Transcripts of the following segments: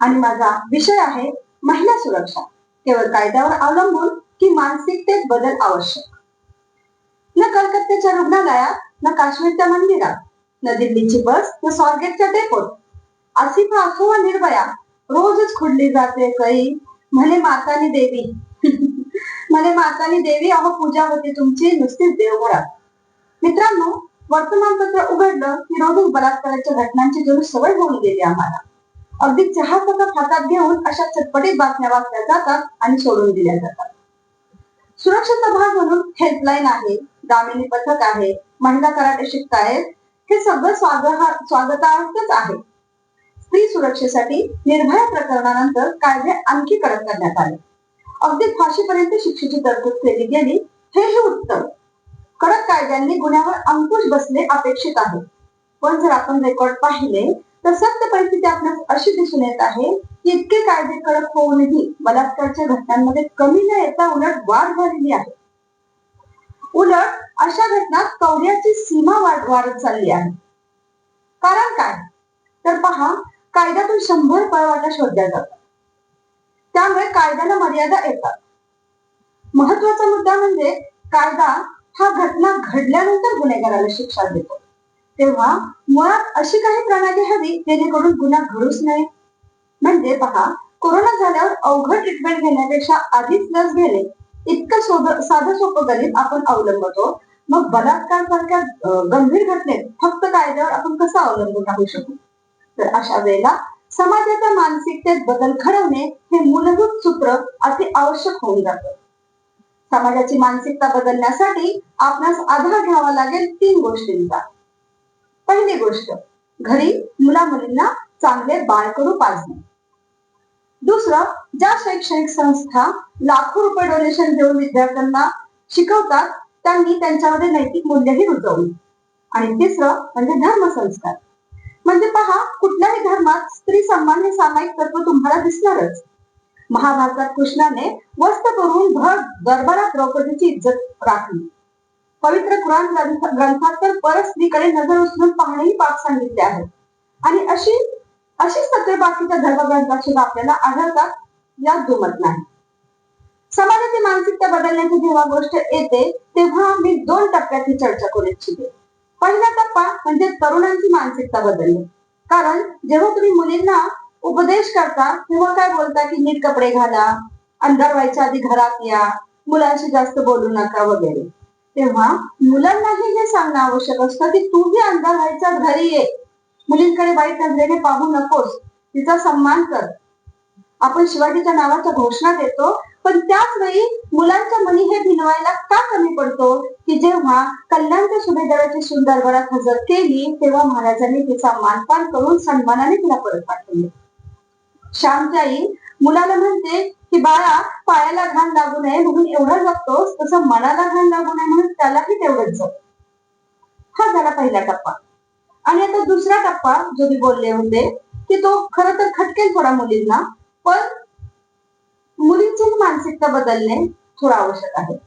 आणि माझा विषय आहे महिला सुरक्षा. केवळ कायद्यावर अवलंबून की मानसिकतेत बदल आवश्यक. न कलकत्त्याच्या रुग्णालयात न काश्मीरच्या मंदिरात न दिल्लीची बस न स्वारगेटच्या डेपोत. आसिफा असो वा निर्भया रोजच खुडली जाते कई. म्हणे मातानी देवी. म्हणे मातानी देवी अहो पूजा होती तुमची नुसतीच देवघरात मित्रांनो वर्तमानपत्र उघडलं की रोजच बलात्काराच्या घटनांची जरूर सवय होऊन गेली आम्हाला. अगदी चहा हातात घेऊन अशा चटपटीत बातम्या वाचल्या जातात आणि सोडून दिल्या जातात. सुरक्षेचा भाग म्हणून हेल्पलाईन आहे दामिनी पथक आहे महिला कराटे शिकतायत हे सगळं स्वागत स्वागतार्थच आहे. स्त्री सुरक्षेसाठी निर्भया प्रकरणानंतर कायदे आणखी कडक करण्यात आले. अगदी फाशीपर्यंत शिक्षेची तरतूद केली गेली हेही उत्तम. कडक कायद्यांनी गुन्ह्यावर अंकुश बसणे अपेक्षित आहे. पण जर आपण रेकॉर्ड पाहिले तर सत्य परिस्थिती आपल्यास अशी दिसून येत आहे की इतके कायदे कडक होऊनही बलात्कारच्या घटनांमध्ये कमी न येता उलट वाढ झालेली आहे. उलट अशा घटनात कौर्याची सीमा वाढ वाढत चालली आहे. कारण काय? तर पहा कायद्यातून शंभर पळवाटा शोधल्या जातात. त्यामुळे कायद्याला मर्यादा येतात. महत्त्वाचा मुद्दा म्हणजे कायदा हा घटना घडल्यानंतर गुन्हेगाराला शिक्षा देतो. तेव्हा मुळात अशी काही प्रणाली हवी जेणेकरून गुन्हा घडूच नये. म्हणजे पहा कोरोना झाल्यावर अवघड ट्रीटमेंट घेण्यापेक्षा आधीच लस घेणे इतकं साधं सोपं गणित आपण अवलंबतो. मग बलात्कार सारख्या गंभीर घटनेत फक्त कायद्यावर आपण कसं अवलंबून राहू शकू? तर अशा वेळेला समाजाच्या मानसिकतेत बदल घडवणे हे मूलभूत सूत्र अति आवश्यक होऊन जातं. समाजाची मानसिकता बदलण्यासाठी आपणास आधार घ्यावा लागेल तीन गोष्टींचा. पहिली गोष्ट घरी मुला मुलींना चांगले बाळकडू पाजणे. दुसरं ज्या शैक्षणिक संस्था लाखो रुपये डोनेशन देऊन विद्यार्थ्यांना शिकवतात त्यांनी त्यांच्यामध्ये नैतिक मूल्यही रुजवली. आणि तिसरं म्हणजे धर्मसंस्कार म्हणजे पहा कुठल्याही धर्मात स्त्री सन्मान हे सामायिक तत्व तुम्हाला दिसणारच. महाभारतात कृष्णाने वस्त करून भर दरबारात द्रौपदीची इज्जत राखली. पवित्र कुराण ग्रंथात तर परत स्त्रीकडे नजर उचलून पाहणेही पाप सांगितले आहे. आणि अशी अशीच तत्वे बाकीच्या धर्मग्रंथात सुद्धा आपल्याला आढळतात यात दुमत नाही. समाजाची मानसिकता बदलण्याची जेव्हा गोष्ट येते तेव्हा मी दोन टप्प्यात चर्चा करू इच्छिते. पहिला टप्पा म्हणजे तरुणांची मानसिकता बदलणे. कारण जेव्हा तुम्ही मुलींना उपदेश करता तेव्हा काय बोलता की नीट कपडे घाला अंधार व्हायच्या आधी घरात या मुलांशी जास्त बोलू नका वगैरे. तेव्हा मुलांनाही हे सांगणं आवश्यक असतं की तूही अंधार व्हायच्या घरी ये. मुलींकडे वाईट नजरेने पाहू नकोस. तिचा सन्मान कर. आपण शिवाजीच्या नावाच्या घोषणा देतो पण त्याच वेळी मुलांच्या मनी हे भिनवायला का कमी पडतो? की जेव्हा कल्याणच्या सुभेदाराची सून दरबारात हजर केली तेव्हा महाराजांनी तिचा मानपान करून सन्मानाने तिला परत पाठवले. श्यामची मुलाला म्हणते की बाळा पायाला घाण लागू नये म्हणून एवढा जगतोस तसं मनाला घाण लागू नये म्हणून त्यालाही तेवढंच जग. हा झाला पहिला टप्पा. आणि आता दुसरा टप्पा जो मी बोलले होते की तो खर तर खटकेल थोडा मुलींना पण मुलींची मानसिकता बदलणे थोडं आवश्यक आहे.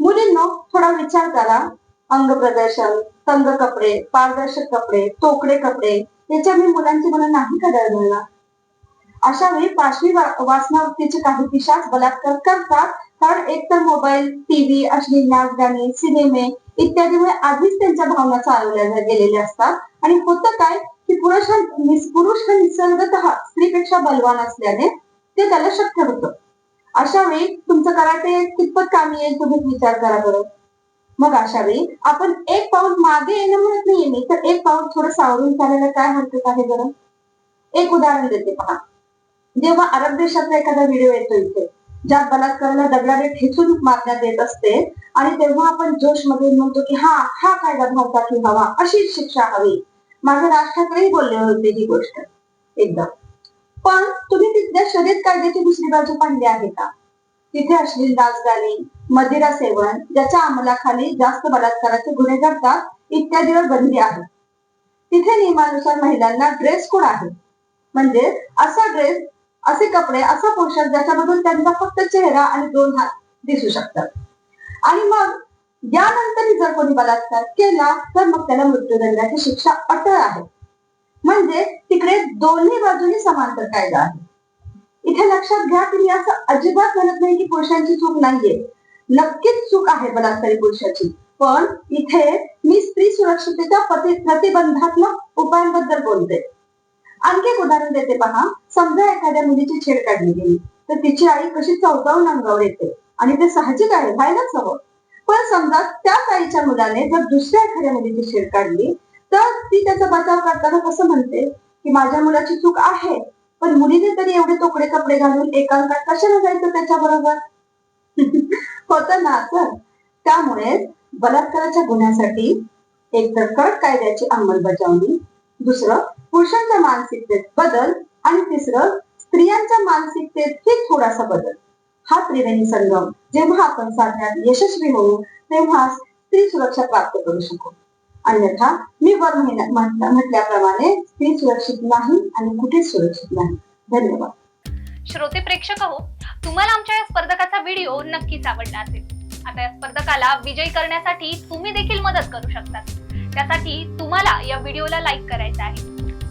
मुलींनो थोडा विचार करा. अंग प्रदर्शन तंग कपडे पारदर्शक कपडे तोकडे कपडे याच्यामुळे मुलांची मला नाही का दळदळणार अशा वेळी पाचवी वा- वासनावृत्तीचे काही पिशाच बलात्कार करतात. कारण एकतर मोबाईल टीव्ही अश्लील नाच गाणी सिनेमे इत्यादीमुळे आधीच त्यांच्या भावना चालवल्या गेलेल्या असतात. आणि होतं काय की पुरुष हा पुरुष हा निसर्गतः स्त्रीपेक्षा बलवान असल्याने ते त्याला शक्य होतं. अशा वेळी तुमचं कराटे कितपत कामी येईल तुम्ही विचार करा बरं. मग अशा वेळी आपण एक पाऊल मागे येणं म्हणत नाहीये मी तर एक पाऊल थोडं सावरून चालायला काय हरकत आहे बरं? एक उदाहरण देते पहा. जेव्हा अरब देशातला एखादा व्हिडिओ येतो इथे ज्यात बलात्काराला दगडाने ठेचून मारण्यात येत असते आणि तेव्हा आपण जोशमध्ये म्हणतो की हा हा कायदा भारतातही हवा अशीच शिक्षा हवी. माझ्या राष्ट्राकडेही बोलले होते ही गोष्ट एकदम. पण तुम्ही तिथल्या शर्यत कायद्याची दुसरी बाजू पाहिली आहे का? तिथे अश्लील डान्स मदिरा सेवन ज्याच्या अंमलाखाली जास्त बलात्काराचे गुन्हे घडतात इत्यादीवर बंदी आहे. तिथे नियमानुसार महिलांना ड्रेस कोड आहे. म्हणजे असा ड्रेस असे कपडे असा पोशाख ज्याच्यामधून त्यांचा फक्त चेहरा आणि दोन हात दिसू शकतात. आणि मग यानंतरही जर कोणी बलात्कार केला तर मग त्याला मृत्यूदंडाची शिक्षा अटळ आहे. म्हणजे तिकडे दोन्ही बाजूनी समांतर कायदा आहे. इथे लक्षात घ्या की मी असं अजिबात म्हणत नाही की पुरुषांची चूक नाहीये. नक्कीच चूक आहे बलात्कारी पुरुषाची. पण इथे मी स्त्री सुरक्षितेच्या प्रतिबंधात्मक उपायांबद्दल बोलते. आणखी एक उदाहरण देते पहा. समजा एखाद्या मुलीची छेड काढली गेली तर तिची आई कशी चौकावून अंगावर येते आणि ते साहजिक आहे व्हायलाच हवं. पण समजा त्याच आईच्या मुलाने जर दुसऱ्या एखाद्या मुलीची छेड काढली तर ती त्याचा बचाव करताना कसं म्हणते? की माझ्या मुलाची चूक आहे पण मुलीने तरी एवढे तोकडे कपडे घालून एकांकात कशाला जायचं त्याच्या बरोबर होत ना असं? त्यामुळे बलात्काराच्या गुन्ह्यासाठी एक तर कडक कायद्याची अंमलबजावणी दुसरं पुरुषांच्या मानसिकतेत बदल आणि तिसरं स्त्रियांच्या मानसिकतेतही थोडासा बदल. हा त्रिवेणी संगम जेव्हा आपण साधण्यात यशस्वी होऊ तेव्हा स्त्री सुरक्षा प्राप्त करू शकू. अन्यथा मी वर महिन्यात म्हटल्याप्रमाणे स्त्री सुरक्षित नाही आणि कुठेच सुरक्षित नाही. धन्यवाद. श्रोते प्रेक्षक हो तुम्हाला आमच्या या स्पर्धकाचा व्हिडिओ नक्कीच आवडला असेल. आता या स्पर्धकाला विजयी करण्यासाठी तुम्ही देखील मदत करू शकता. त्यासाठी तुम्हाला या व्हिडिओला लाईक करायचं आहे.